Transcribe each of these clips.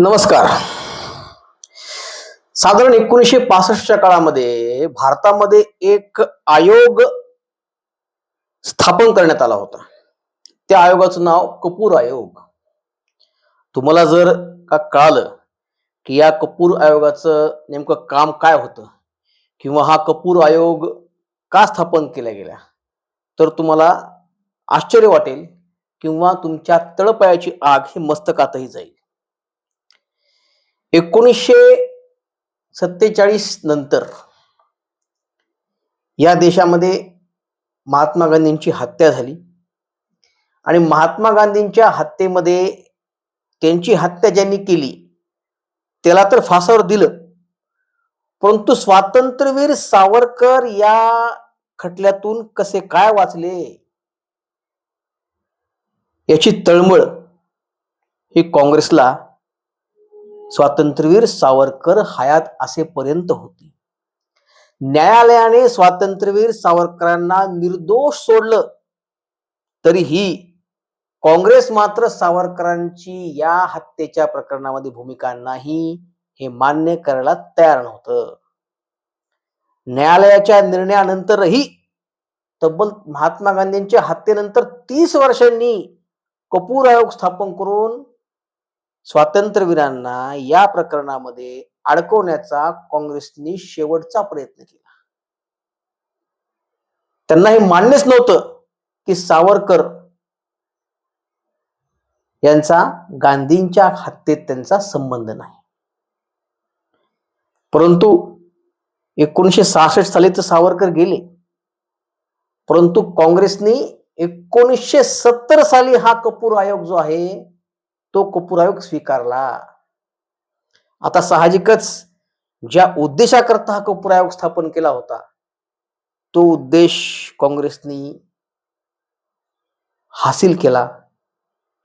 नमस्कार. साधारण एकोणीसशे पासष्टच्या काळामध्ये भारतामध्ये एक आयोग स्थापन करण्यात आला होता. त्या आयोगाचं नाव कपूर आयोग. तुम्हाला जर का कळालं की या कपूर आयोगाचं नेमकं काम काय होतं किंवा हा कपूर आयोग का स्थापन केला गेला तर तुम्हाला आश्चर्य वाटेल किंवा तुमच्या तळपायाची आग ही मस्तकातही जाईल. एकोणीसशे सत्तेचाळीस नंतर या देशामध्ये महात्मा गांधींची हत्या झाली. आणि महात्मा गांधींच्या हत्येमध्ये त्यांची हत्या ज्यांनी केली त्याला तर फासावर दिलं. परंतु स्वातंत्र्यवीर सावरकर या खटल्यातून कसे काय वाचले? याची तळमळ ही काँग्रेसला स्वातंत्र्यवीर सावरकर हयात असेपर्यंत होती. न्यायालयाने स्वातंत्र्यवीर सावरकरांना निर्दोष सोडलं. तरीही काँग्रेस मात्र सावरकरांची या हत्येच्या प्रकरणामध्ये भूमिका नाही हे मान्य करायला तयार नव्हतं. न्यायालयाच्या निर्णयानंतरही तब्बल महात्मा गांधींच्या हत्येनंतर तीस वर्षांनी कपूर आयोग स्थापन करून स्वातंत्र्यवीरांना या प्रकरणामध्ये अडकवण्याचा काँग्रेसनी शेवटचा प्रयत्न केला. त्यांना हे मान्यच नव्हतं की सावरकर यांचा गांधींच्या हत्येत त्यांचा संबंध नाही. परंतु एकोणीशे सहासष्ट साली तर सावरकर गेले. परंतु काँग्रेसने एकोणीसशे सत्तर साली हा कपूर आयोग जो आहे तो कपूर आयोग स्वीकारला. आता साहजिकच ज्या उद्देशाकरता हा कपूर आयोग स्थापन केला होता तो उद्देश काँग्रेसनी हासिल केला.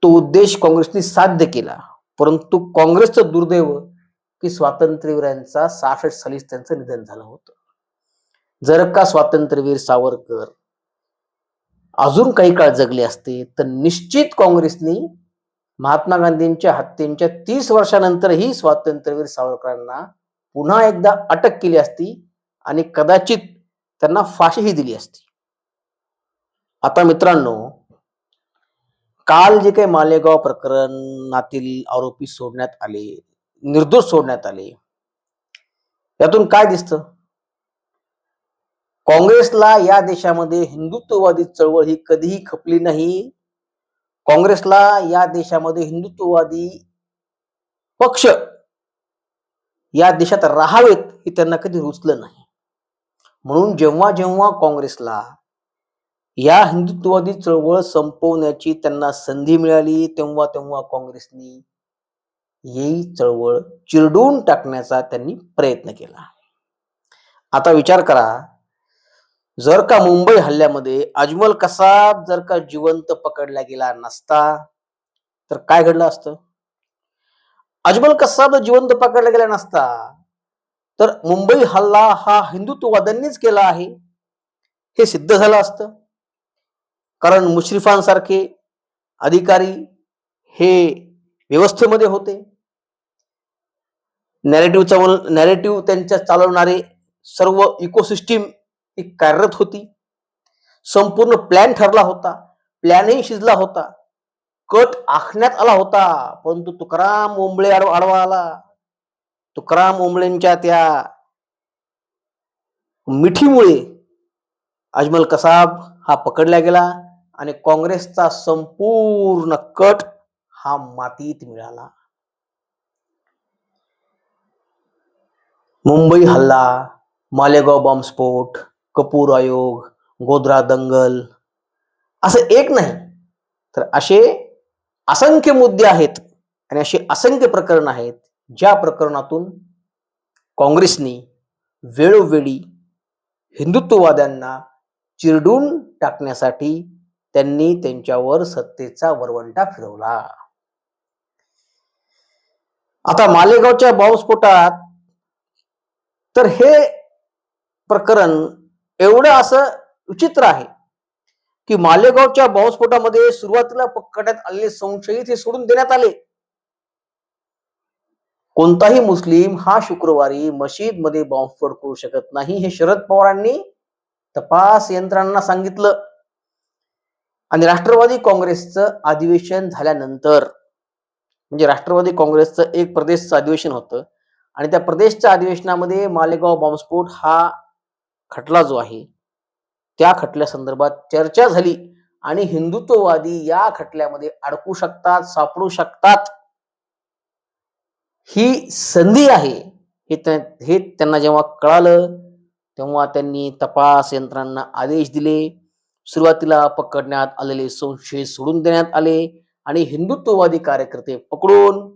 तो उद्देश काँग्रेसनी साध्य केला. परंतु काँग्रेसचं दुर्दैव की स्वातंत्र्यवीरांचा सहासष्ट साली त्यांचं निधन झालं होतं. जर का स्वातंत्र्यवीर सावरकर अजून काही काळ जगले असते तर निश्चित काँग्रेसनी महात्मा गांधींच्या हत्येच्या तीस वर्षानंतरही स्वातंत्र्यवीर सावरकरांना पुन्हा एकदा अटक केली असती आणि कदाचित त्यांना फाशीही दिली असती. आता मित्रांनो काल जे काही मालेगाव प्रकरणातील आरोपी सोडण्यात आले निर्दोष सोडण्यात आले यातून काय दिसतं? काँग्रेसला या देशामध्ये हिंदुत्ववादी चळवळ ही कधीही खपली नाही काँग्रेसला या देशामध्ये हिंदुत्ववादी पक्ष या देशात राहावेत हे त्यांना कधी रुचलं नाही. म्हणून जेव्हा जेव्हा काँग्रेसला या हिंदुत्ववादी चळवळ संपवण्याची त्यांना संधी मिळाली तेव्हा तेव्हा काँग्रेसनी ही चळवळ चिरडून टाकण्याचा त्यांनी प्रयत्न केला. आता विचार करा जर का मुंबई हल्ल्यामध्ये अजमल कसाब जर का जिवंत पकडला गेला नसता तर काय घडलं असतं? अजमल कसाब जिवंत पकडला गेला नसता तर मुंबई हल्ला हा हिंदुत्ववाद्यांनीच केला आहे. हे सिद्ध झालं असतं. कारण मुश्रीफांसारखे अधिकारी हे व्यवस्थेमध्ये होते. नॅरेटिव्ह नॅरेटिव्ह त्यांच्या चालवणारे सर्व इकोसिस्टीम ती कार्यरत होती. संपूर्ण प्लॅन ठरला होता. प्लॅनही शिजला होता. कट आखण्यात आला होता. परंतु तुकाराम ओंबळे आडवा आडवा आला. तुकाराम ओंबळेंच्या त्या मिठीमुळे अजमल कसाब हा पकडला गेला आणि काँग्रेसचा संपूर्ण कट हा मातीत मिळाला. मुंबई हल्ला मालेगाव बॉम्बस्फोट कपूर आयोग गोधरा दंगल असं एक नाही. तर असे असंख्य मुद्दे आहेत आणि असे असंख्य प्रकरण आहेत ज्या प्रकरणातून काँग्रेसने वेळोवेळी हिंदुत्ववाद्यांना चिरडून टाकण्यासाठी त्यांनी त्यांच्यावर सत्तेचा वरवंटा फिरवला. आता मालेगावच्या बॉम्बस्फोटात तर हे प्रकरण एवढं असं विचित्र आहे की मालेगावच्या बॉम्बस्फोटामध्ये सुरुवातीला पकडण्यात आलेले संशयित हे सोडून देण्यात आले. कोणताही मुस्लिम हा शुक्रवारी मशीदमध्ये बॉम्बस्फोट करू शकत नाही हे शरद पवारांनी तपास यंत्रणांना सांगितलं. आणि राष्ट्रवादी काँग्रेसचं अधिवेशन झाल्यानंतर म्हणजे राष्ट्रवादी काँग्रेसचं एक प्रदेशचं अधिवेशन होतं आणि त्या प्रदेशच्या अधिवेशनामध्ये मालेगाव बॉम्बस्फोट हा खटला जो आहे त्या खटल्या संदर्भात चर्चा झाली आणि हिंदुत्ववादी या खटल्यामध्ये अडकू शकतात सापडू शकतात. ही संधी आहे हे हे त्यांना जेव्हा कळालं तेव्हा त्यांनी तपास यंत्रांना आदेश दिले. सुरुवातीला पकडण्यात आलेले संशय सोडून देण्यात आले आणि हिंदुत्ववादी कार्यकर्ते पकडून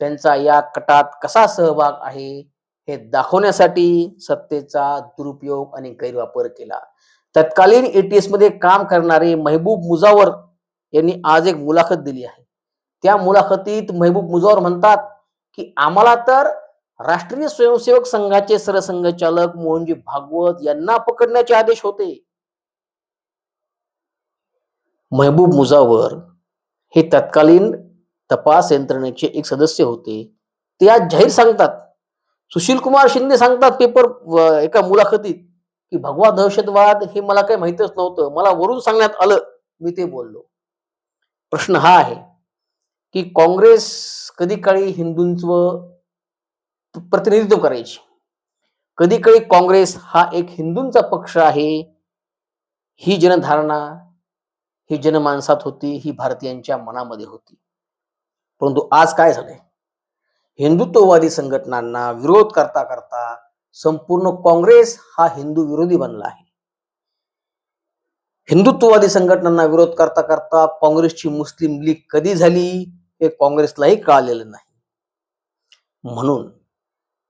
त्यांचा या कटात कसा सहभाग आहे हे दाखवण्यासाठी सत्तेचा दुरुपयोग आणि गैरवापर केला. तत्कालीन एटीएसमध्ये काम करणारे महबूब मुजावर यांनी आज एक मुलाखत दिली आहे. त्या मुलाखतीत महबूब मुजावर म्हणतात की आम्हाला तर राष्ट्रीय स्वयंसेवक संघाचे सरसंघचालक मोहनजी भागवत यांना पकडण्याचे आदेश होते. महबूब मुजावर हे तत्कालीन तपास यंत्रणेचे एक सदस्य होते. ते आज जाहीर सांगतात सुशील कुमार शिंदे सांगतात पेपर एका मुलाखतीत की भगवा दहशतवाद हे मला काही माहितच नव्हतं. मला वरून सांगण्यात आलं. मी ते बोललो. प्रश्न हा आहे की काँग्रेस कधी काळी हिंदूंचं प्रतिनिधित्व करायची? कधी काळी काँग्रेस हा एक हिंदूंचा पक्ष आहे? ही जनधारणा ही जनमानसात होती ही भारतीयांच्या मनामध्ये होती. परंतु आज काय झालंय? हिंदुत्ववादी संघटनांना विरोध करता करता संपूर्ण काँग्रेस हा हिंदू विरोधी बनला आहे. हिंदुत्ववादी संघटनांना विरोध करता करता काँग्रेसची मुस्लिम लीग कधी झाली हे काँग्रेसलाही कळालेलं नाही. म्हणून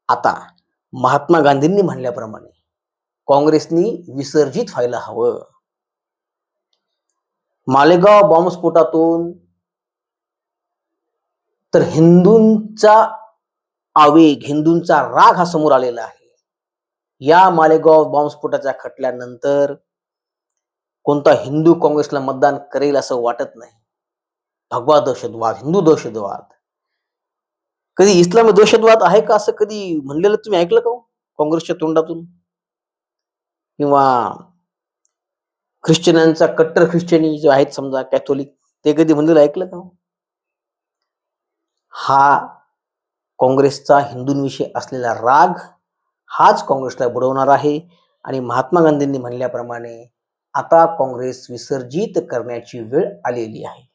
आता महात्मा गांधींनी म्हणल्याप्रमाणे काँग्रेसनी विसर्जित व्हायला हवं. मालेगाव बॉम्बस्फोटातून तर हिंदूंचा आवेग हिंदूंचा राग हा समोर आलेला आहे या मालेगाव बॉम्बस्फोटाच्या खटल्यानंतर कोणता हिंदू काँग्रेसला मतदान करेल असं वाटत नाही भगवा दहशतवाद हिंदू दहशतवाद कधी इस्लामी दहशतवाद आहे का असं कधी म्हणलेलं तुम्ही ऐकलं का हो? काँग्रेसच्या तोंडातून किंवा ख्रिश्चनांचा कट्टर ख्रिश्चनी जे आहेत समजा कॅथोलिक ते कधी म्हणलेलं ऐकलं का हो? हा काँग्रेसचा हिंदूंविषयी असलेला राग हाच काँग्रेसला बुडवणार आहे. आणि महात्मा गांधींनी म्हणल्याप्रमाणे आता काँग्रेस विसर्जित करण्याची वेळ आलेली आहे.